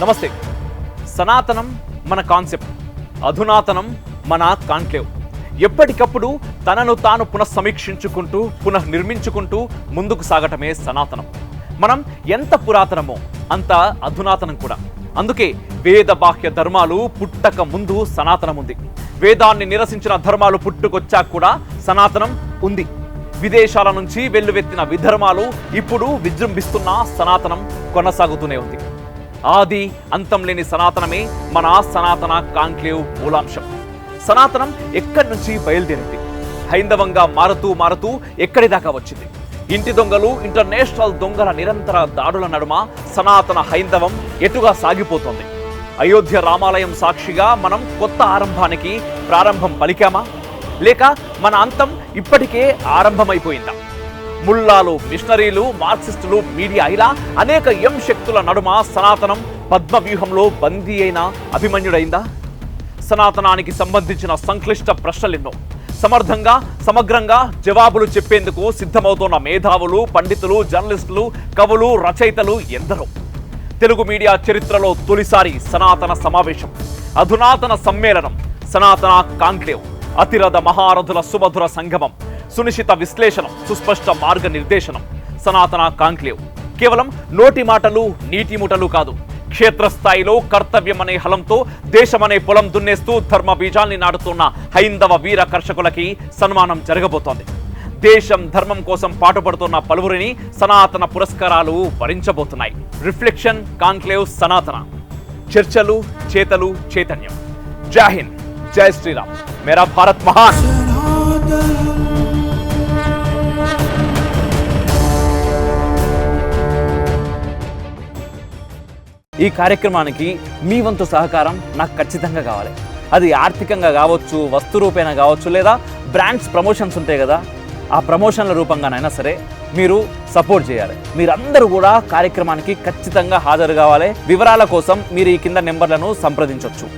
నమస్తే. సనాతనం మన కాన్సెప్ట్ అధునాతనం మన కాన్క్లేవ్. ఎప్పటికప్పుడు తనను తాను పునఃసమీక్షించుకుంటూ పునః నిర్మించుకుంటూ ముందుకు సాగటమే సనాతనం. మనం ఎంత పురాతనమో అంత అధునాతనం కూడా. అందుకే వేద బాహ్య ధర్మాలు పుట్టక ముందు సనాతనం ఉంది వేదాన్ని నిరసించిన ధర్మాలు పుట్టుకొచ్చాక కూడా సనాతనం ఉంది. విదేశాల నుంచి వెల్లువెత్తిన విధర్మాలు ఇప్పుడు విజృంభిస్తున్న సనాతనం కొనసాగుతూనే ఉంది. ఆది అంతం లేని సనాతనమే మన సనాతన కాంక్లేవ్ మూలాంశం. సనాతనం ఎక్కడి నుంచి బయలుదేరింది? హైందవంగా మారుతూ మారుతూ ఎక్కడి దాకా వచ్చింది? ఇంటి దొంగలు ఇంటర్నేషనల్ దొంగల నిరంతర దాడుల నడుమ సనాతన హైందవం ఎటుగా సాగిపోతోంది? అయోధ్య రామాలయం సాక్షిగా మనం కొత్త ఆరంభానికి ప్రారంభం పలికామా? లేక మన అంతం ఇప్పటికే ఆరంభమైపోయిందా? ముల్లాలు మిషనరీలు మార్క్సిస్టులు మీడియా ఇలా అనేక ఎం శక్తుల నడుమ సనాతనం పద్మవ్యూహంలో బందీ అయిన అభిమన్యుడైందా? సనాతనానికి సంబంధించిన సంక్లిష్ట ప్రశ్నలెన్నో. సమర్థంగా సమగ్రంగా జవాబులు చెప్పేందుకు సిద్ధమవుతున్న మేధావులు పండితులు జర్నలిస్టులు కవులు రచయితలు ఎందరో. తెలుగు మీడియా చరిత్రలో తొలిసారి సనాతన సమావేశం అధునాతన సమ్మేళనం సనాతన కాంక్లేవ్ అతిరథ మహారథుల సుమధుర సంగమం సునిశ్చిత విశ్లేషణం సుస్పష్ట మార్గనిర్దేశనం. సనాతన కాంక్లేవ్. కేవలం నోటి మాటలు నీటి ముటలు కాదు. క్షేత్రస్థాయిలో కర్తవ్యం అనే హలంతో దేశమనే పొలం దున్నేస్తూ ధర్మ బీజాల్ని నాటుతున్న హైందవ వీర కర్షకులకి సన్మానం జరగబోతోంది. దేశం ధర్మం కోసం పాటుపడుతున్న పలువురిని సనాతన పురస్కారాలు వరించబోతున్నాయి. రిఫ్లెక్షన్ కాంక్లేవ్ సనాతన. చర్చలు చేతలు చైతన్యం. జై హింద్. జై శ్రీరామ్. మేరా భారత్ మహాన్. ఈ కార్యక్రమానికి మీ వంతు సహకారం నాకు ఖచ్చితంగా కావాలి. అది ఆర్థికంగా కావచ్చు వస్తు రూపేణ కావచ్చు లేదా బ్రాండ్స్ ప్రమోషన్స్ ఉంటాయి కదా ఆ ప్రమోషన్ల రూపంగానైనా సరే మీరు సపోర్ట్ చేయాలి. మీరందరూ కూడా కార్యక్రమానికి ఖచ్చితంగా హాజరు కావాలి. వివరాల కోసం మీరు ఈ కింద నెంబర్లను సంప్రదించవచ్చు